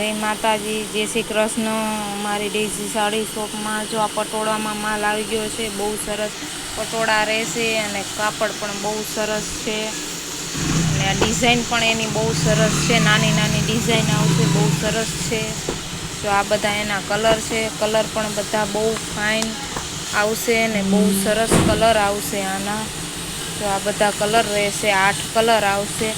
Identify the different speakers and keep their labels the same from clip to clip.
Speaker 1: જય માતાજી, જય શ્રી કૃષ્ણ. મારી ડેઝી સાડી શોપમાં જો આ પટોળામાં માલ આવી ગયો છે, બહુ સરસ પટોળા રહેશે અને કાપડ પણ બહુ સરસ છે. અને આ ડિઝાઇન પણ એની બહુ સરસ છે, નાની નાની ડિઝાઇન આવશે, બહુ સરસ છે. જો આ બધા એના કલર છે, કલર પણ બધા બહુ ફાઇન આવશે અને બહુ સરસ કલર આવશે આના. જો આ બધા કલર રહેશે, આઠ કલર આવશે.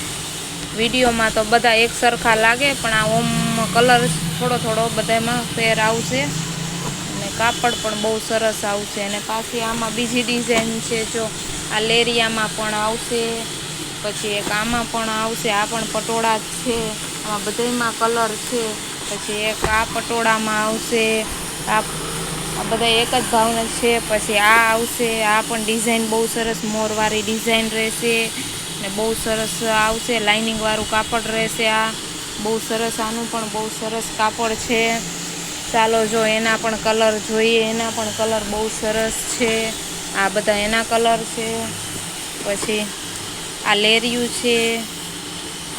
Speaker 1: વિડીયોમાં તો બધા એક સરખા લાગે, પણ આ ઓમ કલર થોડો થોડો બધામાં ફેર આવશે. અને કાપડ પણ બહુ સરસ આવશે. અને પાછી આમાં બીજી ડિઝાઇન છે, જો આ લેરિયામાં પણ આવશે, પછી એક આમાં પણ આવશે, આ પણ પટોળા છે આમાં બધામાં કલર છે, પછી એક આ પટોળામાં આવશે, આ આ બધા એક જ ભાવના છે, પછી આ આવશે, આ પણ ડિઝાઇન બહુ સરસ મોરવાળી ડિઝાઇન રહેશે. ને બહુ સરસ આવશે. લાઇનિંગવાળું કાપડ રહેશે આ. બહુ સરસ આનું પણ બહુ સરસ કાપડ છે. ચાલો જો એના પણ કલર જોઈએ. એના પણ કલર બહુ સરસ છે. આ બધા એના કલર છે. પછી આ લેરિયું છે.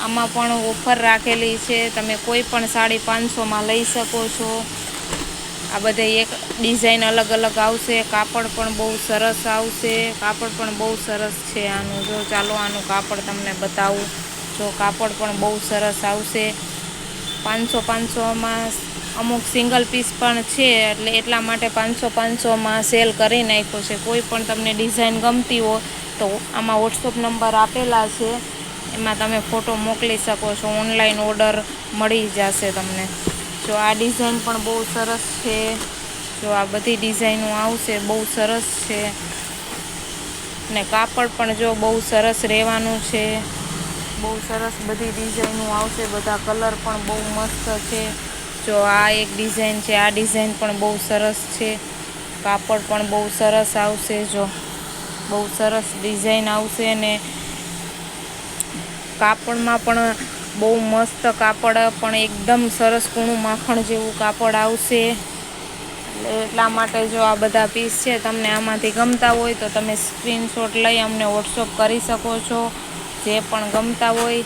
Speaker 1: આમાં પણ ઓફર રાખેલી છે. તમે કોઈ પણ સાડી પાંચસોમાં લઈ શકો છો. આ બધે એક ડિઝાઇન અલગ અલગ આવશે, કાપડ પણ બહુ સરસ આવશે, કાપડ પણ બહુ સરસ છે આનું. જો ચાલો આનું કાપડ તમને બતાવું. જો કાપડ પણ બહુ સરસ આવશે. પાંચસો પાંચસોમાં અમુક સિંગલ પીસ પણ છે, એટલે એટલા માટે પાંચસો પાંચસોમાં સેલ કરી નાખ્યો છે. કોઈ પણ તમને ડિઝાઇન ગમતી હોય, તો આમાં વોટ્સઅપ નંબર આપેલા છે. એમાં તમે ફોટો મોકલી શકો છો. ઓનલાઈન ઓર્ડર મળી જશે તમને. જો આ ડિઝાઇન પણ બહુ સરસ છે. જો આ બધી ડિઝાઇનો આવશે, બહુ સરસ છે. ને કાપડ પણ જો બહુ સરસ રહેવાનું છે. બહુ સરસ બધી ડિઝાઇનો આવશે, બધા કલર પણ બહુ મસ્ત છે. જો આ એક ડિઝાઇન છે, આ ડિઝાઇન પણ બહુ સરસ છે. કાપડ પણ બહુ સરસ આવશે, જો બહુ સરસ ડિઝાઇન આવશે ને કાપડમાં પણ બહુ મસ્ત કાપડ, પણ એકદમ સરસ કૂણું માખણ જેવું કાપડ આવશે. એટલા માટે જો આ બધા પીસ છે, તમને આમાંથી ગમતા હોય તો તમે સ્ક્રીનશોટ લઈ અમને વોટ્સઅપ કરી શકો છો. જે પણ ગમતા હોય,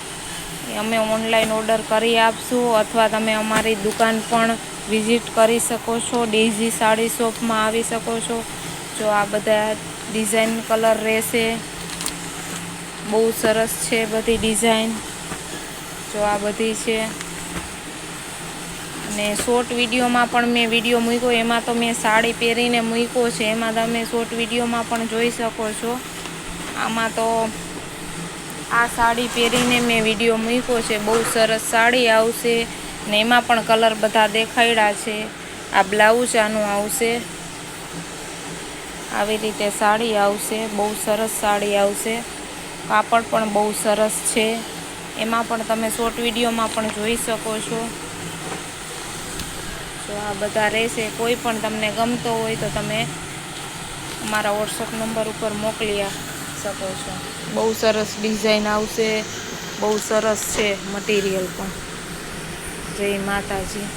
Speaker 1: એ અમે ઓનલાઈન ઓર્ડર કરી આપશું, અથવા તમે અમારી દુકાન પણ વિઝિટ કરી શકો છો ડેઝી સાડી શોપમાં આવી શકો છો. જો આ બધા ડિઝાઇન કલર રહેશે. બહુ સરસ છે બધી ડિઝાઇન જો આ બધી છે. અને શોર્ટ વિડીયોમાં પણ મેં વીડિયો મૂક્યો. એમાં તો મેં સાડી પહેરીને મૂક્યો છે. એમાં તમે શોર્ટ વિડીયોમાં પણ જોઈ શકો છો. આમાં તો આ સાડી પહેરીને મેં વીડિયો મૂક્યો છે. બહુ સરસ સાડી આવશે ને એમાં પણ કલર બધા દેખાડ્યા છે. આ બ્લાઉઝ આનું આવશે. આવી રીતે સાડી આવશે. બહુ સરસ સાડી આવશે. કાપડ પણ બહુ સરસ છે. એમાં પણ તમે શોર્ટ વિડીયોમાં પણ જોઈ શકો છો. જો આ બધા રહેશે, કોઈ પણ તમને ગમતો હોય તો તમે અમારા વોટ્સઅપ નંબર ઉપર મોકલી શકો છો. બહુ સરસ ડિઝાઇન આવશે, બહુ સરસ છે મટીરિયલ પણ. જય માતાજી.